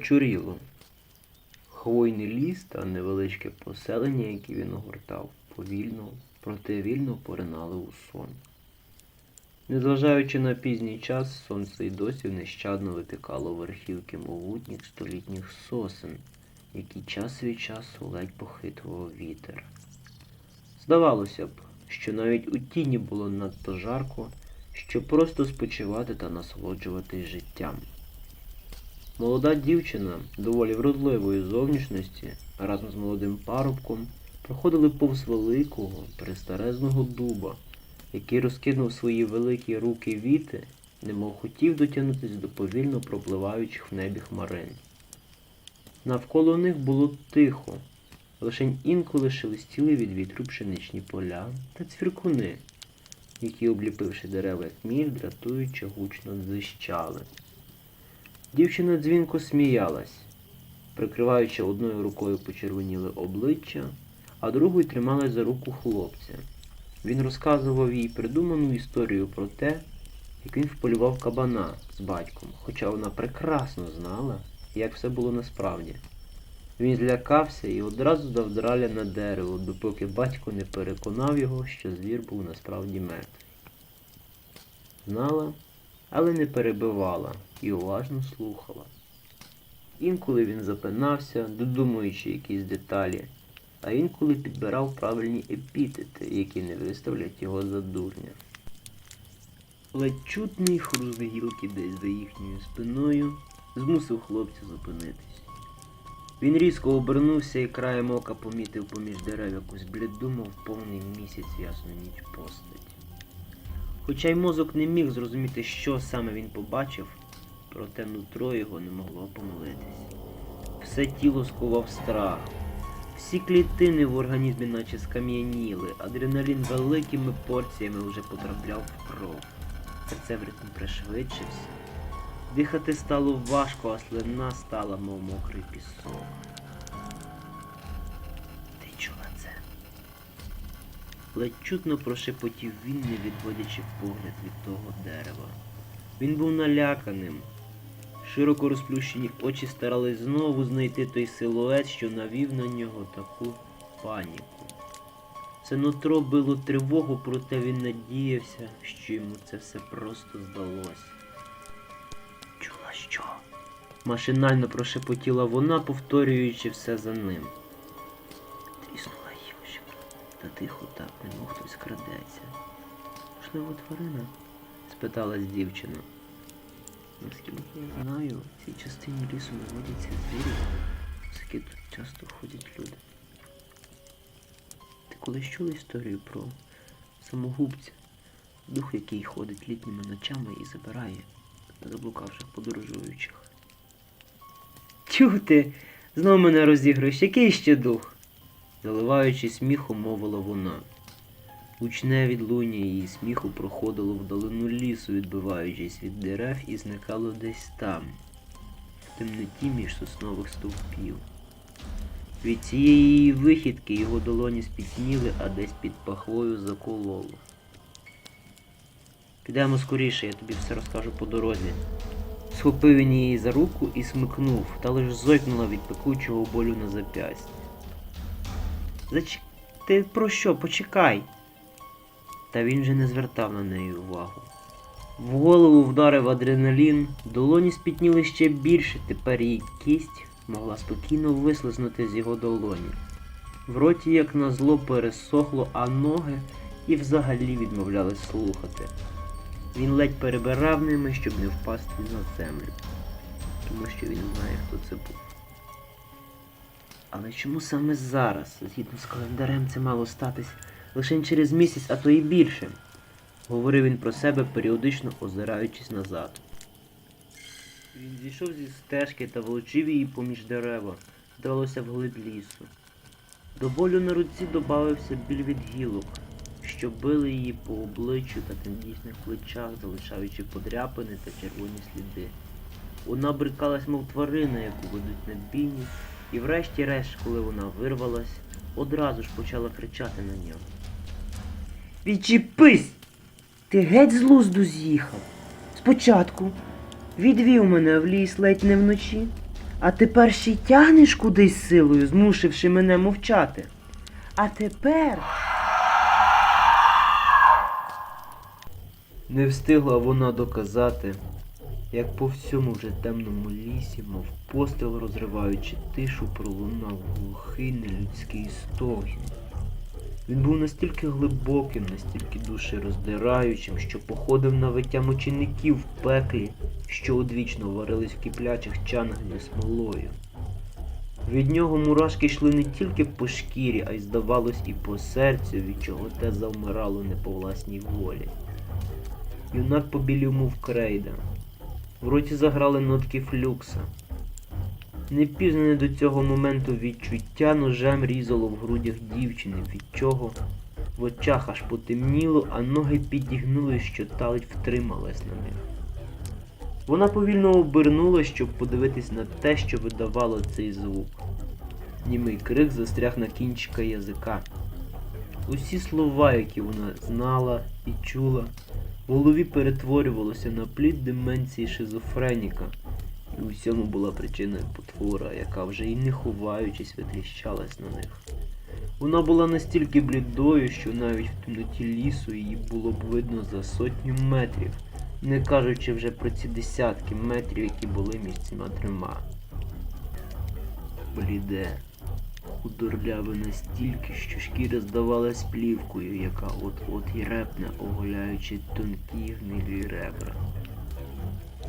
вечоріло. Хвойний ліс та невеличке поселення, яке він огортав, повільно, проте вільно поринали у сон. Незважаючи на пізній час, сонце й досі нещадно випікало верхівки могутніх столітніх сосен, які час від часу ледь похитував вітер. Здавалося б, що навіть у тіні було надто жарко, щоб просто спочивати та насолоджуватись життям. Молода дівчина, доволі вродливої зовнішності, разом з молодим парубком проходили повз великого, престарезного дуба, який розкинув свої великі руки віти, немов хотів дотягнутися до повільно пропливаючих в небі хмарин. Навколо них було тихо, лише інколи шелестіли від вітру пшеничні поля та цвіркуни, які, обліпивши дерева як міль, дратуючи гучно дзищали. Дівчина дзвінко сміялась, прикриваючи одною рукою почервоніле обличчя, а другою трималась за руку хлопця. Він розказував їй придуману історію про те, як він вполював кабана з батьком, хоча вона прекрасно знала, як все було насправді. Він злякався і одразу дав драля на дерево, допоки батько не переконав його, що звір був насправді мертвий. Знала, але не перебивала і уважно слухала. Інколи він запинався, додумуючи якісь деталі, а інколи підбирав правильні епітети, які не виставлять його за дурня. Ледь чутний хруст гілки десь за їхньою спиною змусив хлопця зупинитись. Він різко обернувся і краєм ока помітив поміж дерев якусь бліду, мов повний місяць ясну ніч постать. Хоча й мозок не міг зрозуміти, що саме він побачив, проте нутро його не могло помилитись. Все тіло скував страх. Всі клітини в організмі наче скам'яніли, адреналін великими порціями вже потрапляв в кров. Серце в ритм пришвидшився. Дихати стало важко, а слина стала, мов мокрий пісок. Ледь чутно прошепотів він, не відводячи погляд від того дерева. Він був наляканим. Широко розплющені очі старались знову знайти той силует, що навів на нього таку паніку. Це нутро било тривогу, проте він надіявся, що йому це все просто здалося. Чула що? Машинально прошепотіла вона, повторюючи все за ним. Та тихо так, немов хтось крадеться. Можливо, тварина? спиталась дівчина. Наскільки я знаю, в цій частині лісу не водяться звірі, оскільки тут часто ходять люди. Ти колись чула історію про самогубця, дух, який ходить літніми ночами і забирає заблукавших подорожуючих. Тю ти, знов мене розігруєш, який ще дух? Заливаючи сміхом, мовила вона. Гучне відлуння її сміху проходило вдалину лісу, відбиваючись від дерев і зникало десь там, в темноті між соснових стовпів. Від цієї її вихідки його долоні спітніли, а десь під пахвою закололо. Підемо скоріше, я тобі все розкажу по дорозі. Схопив він її за руку і смикнув, та лиш зойкнула від пекучого болю на зап'ясті. Зач... Ти про що? Почекай. Та він же не звертав на неї увагу. В голову вдарив адреналін, долоні спітніли ще більше, тепер її кість могла спокійно вислизнути з його долоні. В роті, як назло, пересохло, а ноги і взагалі відмовлялись слухати. Він ледь перебирав ними, щоб не впасти на землю, тому що він знає, хто це був. Але чому саме зараз, згідно з календарем, це мало статись лише через місяць, а то і більше? Говорив він про себе, періодично озираючись назад. Він зійшов зі стежки та волочив її поміж дерева, здавалося, вглиб лісу. До болю на руці додався біль від гілок, що били її по обличчю та тендітних плечах, залишаючи подряпини та червоні сліди. Вона брикалась, мов тварина, яку ведуть на бійні, і врешті-решт, коли вона вирвалась, одразу ж почала кричати на нього. Відчіпись! Ти геть з лузду з'їхав. Спочатку відвів мене в ліс ледь не вночі, А тепер ще й тягнеш кудись силою, змусивши мене мовчати. А тепер. Не встигла вона доказати, як по всьому вже темному лісі, мов постріл розриваючи тишу, пролунав глухий нелюдський стогін. Він був настільки глибоким, настільки душероздираючим, що походив на виття мучеників в пеклі, що одвічно варились в киплячих чанах зі смолою. Від нього мурашки йшли не тільки по шкірі, а й здавалось і по серцю, від чого те завмирало не по власній волі. Юнак побілів, мов крейда. В роті заграли нотки флюкса. Непізнане до цього моменту відчуття ножем різало в грудях дівчини, від чого в очах аж потемніло, а ноги підігнули, що талить втрималась на них. Вона повільно обернулась, щоб подивитись на те, що видавало цей звук. Німий крик застряг на кінчика язика. Усі слова, які вона знала і чула, в голові перетворювалося на плід деменції шизофреніка, і у цьому була причиною потвора, яка вже й не ховаючись витріщалась на них. Вона була настільки блідою, що навіть в темноті лісу її було б видно за сотню метрів, не кажучи вже про ці десятки метрів, які були між цими трьома. Бліде, худорляве настільки, що шкіра здавалась плівкою, яка от-от і репне, оголяючи тонкі гнилі ребра.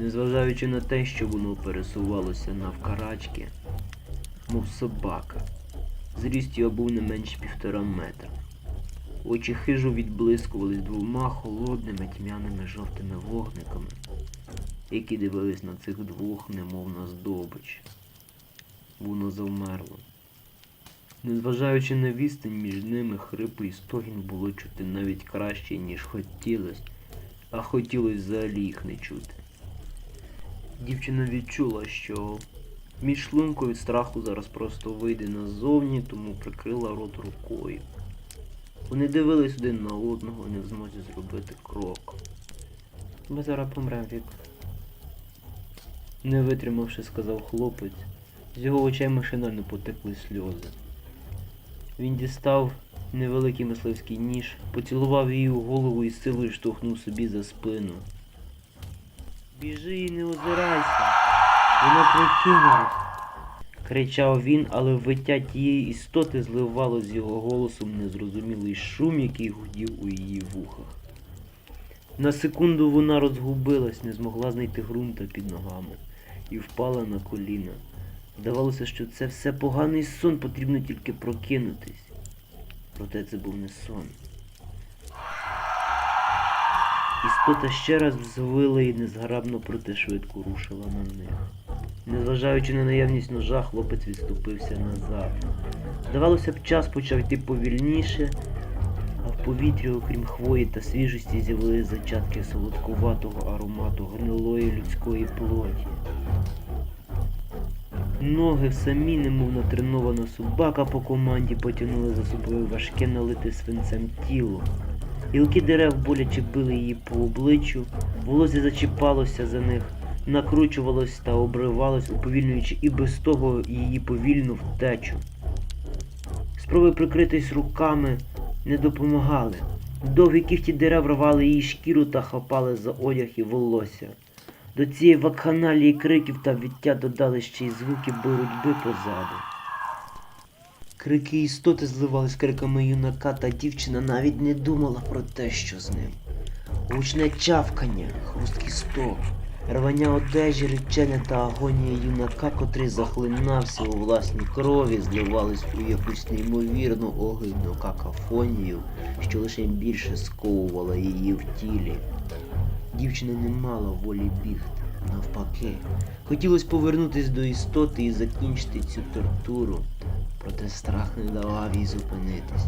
Незважаючи на те, що воно пересувалося навкарачки, мов собака, зріст його був не менш півтора метра. Очі хижо відблискувались двома холодними тьмяними жовтими вогниками, які дивились на цих двох, немов на здобич. Воно завмерло. Незважаючи на відстань між ними, хрипий стогін було чути навіть краще, ніж хотілось, а хотілось взагалі їх не чути. Дівчина відчула, що між шлунку від страху зараз просто вийде назовні, тому прикрила рот рукою. Вони дивились один на одного, не в змозі зробити крок. Ми зараз помрем, Вік. Не витримавши, сказав хлопець. З його очей машинально потекли сльози. Він дістав невеликий мисливський ніж, поцілував її у голову і силою штовхнув собі за спину. Біжи і не озирайся. Вона прокинулась. Кричав він, але виття тієї істоти зливало з його голосом незрозумілий шум, який гудів у її вухах. На секунду вона розгубилась, не змогла знайти ґрунта під ногами і впала на коліна. Здавалося, що це все поганий сон, потрібно тільки прокинутись. Проте це був не сон. Істота ще раз взвила і незграбно, проте швидко рушила на них. Незважаючи на наявність ножа, хлопець відступився назад. Здавалося б, час почав йти повільніше, а в повітрі, окрім хвої та свіжості, з'явились зачатки солодкуватого аромату гнилої людської плоті. Ноги самі, немов натренована собака по команді, потягнули за собою важке налите свинцем тіло. Гілки дерев боляче били її по обличчю, волосся зачіпалося за них, накручувалось та обривалось, уповільнюючи і без того її повільну втечу. Спроби прикритись руками не допомагали. Довгі кіхті дерев рвали її шкіру та хапали за одяг і волосся. До цієї вакханалії криків та віття додали ще й звуки боротьби позаду. Крики істоти зливались криками юнака, та дівчина навіть не думала про те, що з ним. Гучне чавкання, хрусткий сток, рвання одежі, речення та агонія юнака, котрий захлинався у власній крові, зливались у якусь неймовірну огидну какафонію, що лише більше сковувала її в тілі. Дівчина не мала волі бігти, навпаки. Хотілося повернутись до істоти і закінчити цю тортуру, проте страх не давав їй зупинитись.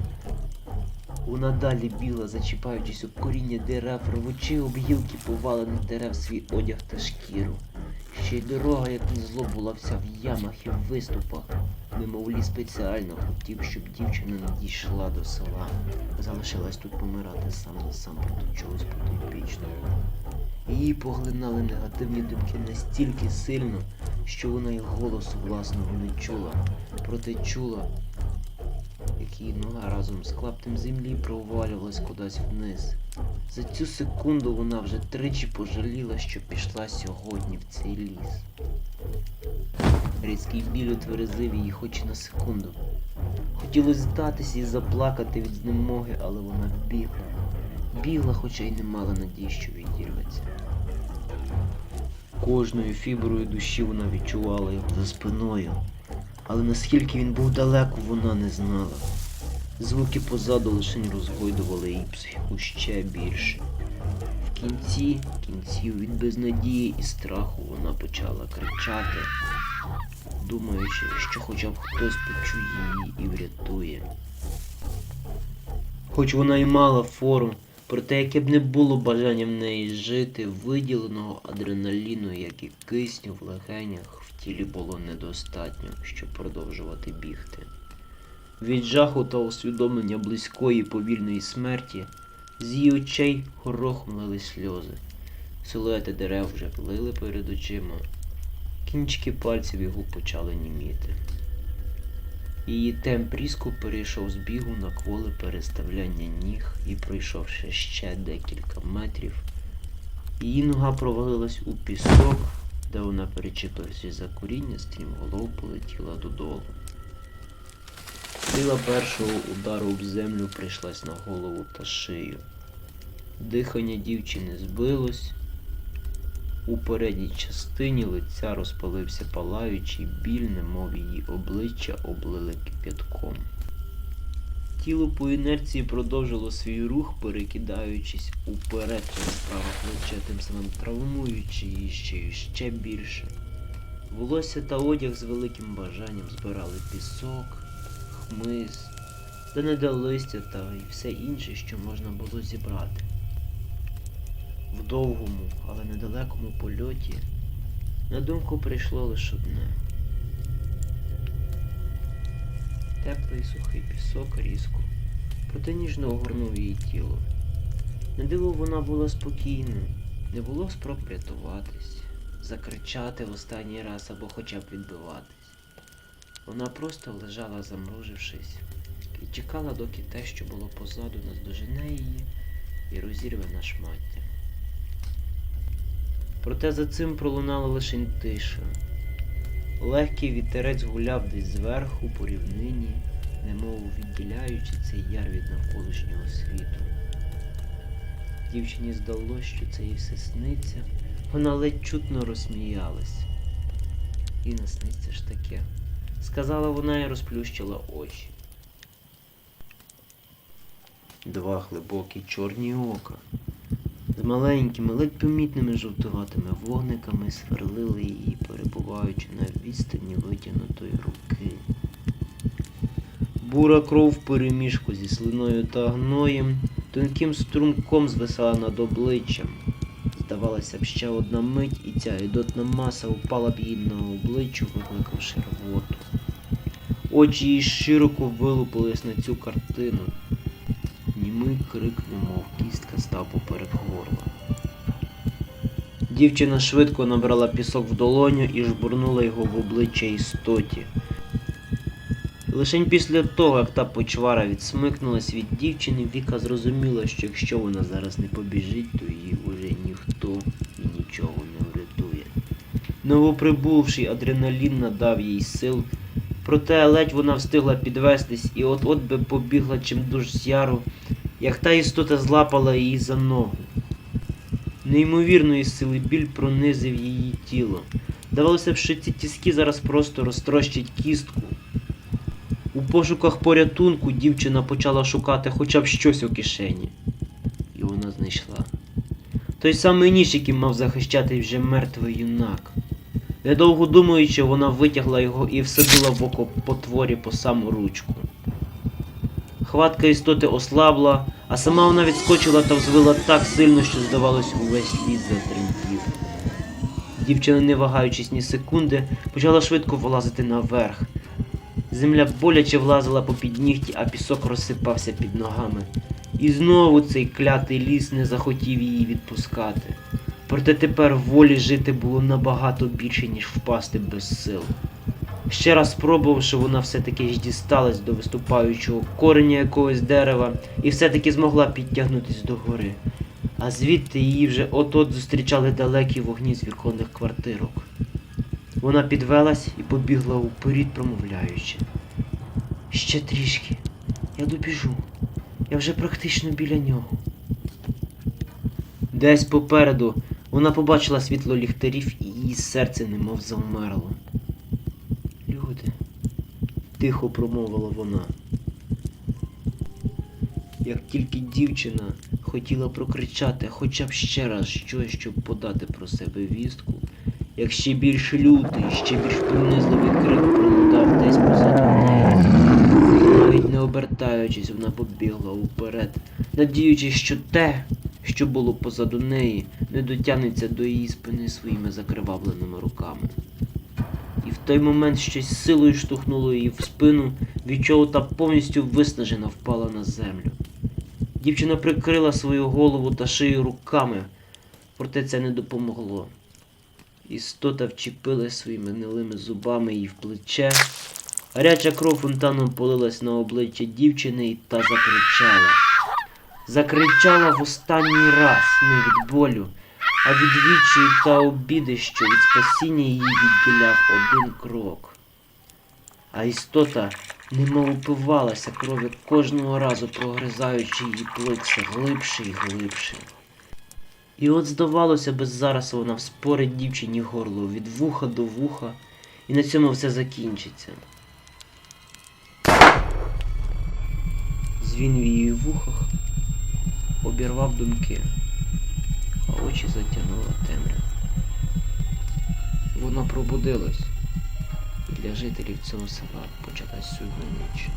Вона далі бігла, зачіпаючись об коріння дерев, рвучи об гілки повалених дерев свій одяг та шкіру. Ще й дорога, як назло, була вся в ямах і в виступах. Немовлі спеціально хотів, щоб дівчина не дійшла до села. Залишилась тут помирати сам на сам проти чогось потойбічного. Її поглинали негативні думки настільки сильно, що вона й голосу власного не чула. Проте чула, як її нога разом з клаптем землі провалювалась кудись вниз. За цю секунду вона вже тричі пожаліла, що пішла сьогодні в цей ліс. Різкий біль отверезив її хоч на секунду. Хотілося здатися і заплакати від знемоги, але вона бігла. Бігла, хоча й не мала надії, що відірветься. Кожною фіброю душі вона відчувала його за спиною, але наскільки він був далеко, вона не знала. Звуки позаду лишень розгойдували її психіку ще більше. В кінці кінців від безнадії і страху вона почала кричати, думаючи, що хоча б хтось почує її і врятує. Хоч вона й мала фору, проте яке б не було бажання в неї жити, виділеного адреналіну, як і кисню в легенях, в тілі було недостатньо, щоб продовжувати бігти. Від жаху та усвідомлення близької повільної смерті з її очей горохом лили сльози. Силуети дерев вже плили перед очима. Кінчики пальців його почали німіти. Її темп різко перейшов з бігу на кволе переставляння ніг і, пройшовши ще декілька метрів, її нога провалилась у пісок, де вона, перечепившись за коріння, стрімголов полетіла додолу. Сила першого удару об землю прийшлась на голову та шию. Дихання дівчини збилось. У передній частині лиця розпалився палаючий біль, немов її обличчя облили кип'ятком. Тіло по інерції продовжило свій рух, перекидаючись уперед через праве плече, тим самим травмуючи її ще ще більше. Волосся та одяг з великим бажанням збирали пісок, хмиз, та не листя та й все інше, що можна було зібрати. В довгому, але недалекому польоті на думку прийшло лише одне. Теплий сухий пісок різко, проте ніжно огорнув її тіло. Не диво вона була спокійна, не було спроб врятуватись, закричати в останній раз або хоча б відбиватись. Вона просто лежала замружившись і чекала, доки те, що було позаду, наздожене її і розірве на шмаття. Проте за цим пролунала лише тиша. Легкий вітерець гуляв десь зверху по рівнині, немов відділяючи цей яр від навколишнього світу. Дівчині здалося, що це їй все сниться, вона ледь чутно розсміялась. І не сниться ж таке, сказала вона і розплющила очі. Два глибокі чорні ока з маленькими, ледь помітними жовтуватими вогниками сверлили її, перебуваючи на відстані витягнутої руки. Бура кров в переміжку зі слиною та гноєм тонким струмком звисала над обличчям. Здавалося б, ще одна мить, і ця ідотна маса впала б їй на обличчя, викликавши рвоту. Очі її широко вилупились на цю картину. Німий крик, немов кістка став поперед горла. Дівчина швидко набрала пісок в долоню і жбурнула його в обличчя істоті. Лишень після того, як та почвара відсмикнулась від дівчини, Віка зрозуміла, що якщо вона зараз не побіжить, то її уже ніхто і нічого не врятує. Новоприбувший адреналін надав їй сил, проте ледь вона встигла підвестись і от-от би побігла чимдуж з яру, як та істота злапала її за ногу. Неймовірної сили біль пронизив її тіло. Здавалося б, що ці тіски зараз просто розтрощать кістку. У пошуках порятунку дівчина почала шукати хоча б щось у кишені. І вона знайшла. Той самий ніж, яким мав захищати вже мертвий юнак. Недовго думаючи, вона витягла його і всадила в око потворі по саму ручку. Хватка істоти ослабла, а сама вона відскочила та взвила так сильно, що, здавалось, увесь ліс затремтів. Дівчина, не вагаючись ні секунди, почала швидко вилазити наверх. Земля боляче влазила попід нігті, а пісок розсипався під ногами. І знову цей клятий ліс не захотів її відпускати. Проте тепер волі жити було набагато більше, ніж впасти без сил. Ще раз спробувавши, вона все-таки ж дісталась до виступаючого кореня якогось дерева і все-таки змогла підтягнутись до гори. А звідти її вже от-от зустрічали далекі вогні з віконних квартирок. Вона підвелась і побігла уперед, промовляючи. Ще трішки. Я добіжу. Я вже практично біля нього. Десь попереду вона побачила світло ліхтарів і її серце немов завмерло. Люди, тихо промовила вона. Як тільки дівчина хотіла прокричати хоча б ще раз щось, щоб подати про себе вістку, як ще більш лютий, ще більш пронизливий крик пролунав десь позаду неї. Навіть не обертаючись, вона побігла уперед, надіючись, що те, що було позаду неї, не дотягнеться до її спини своїми закривавленими руками. В той момент щось силою штовхнуло її в спину, від чого та повністю виснажена впала на землю. Дівчина прикрила свою голову та шию руками, проте це не допомогло. Істота вчепила своїми гнилими зубами їй в плече. Гаряча кров фонтаном полилась на обличчя дівчини і та закричала. Закричала в останній раз не від болю, а від відчаю та обіди, що від спасіння її відділяв один крок. А істота немов упивалася кров'ю кожного разу, прогризаючи її плоть глибше і глибше. І от, здавалося би, зараз вона вспорить дівчині горло від вуха до вуха, і на цьому все закінчиться. Звін в її вухах обірвав думки, очі затягнула темрява. Вона пробудилась, і для жителів цього села почалась судна ніч.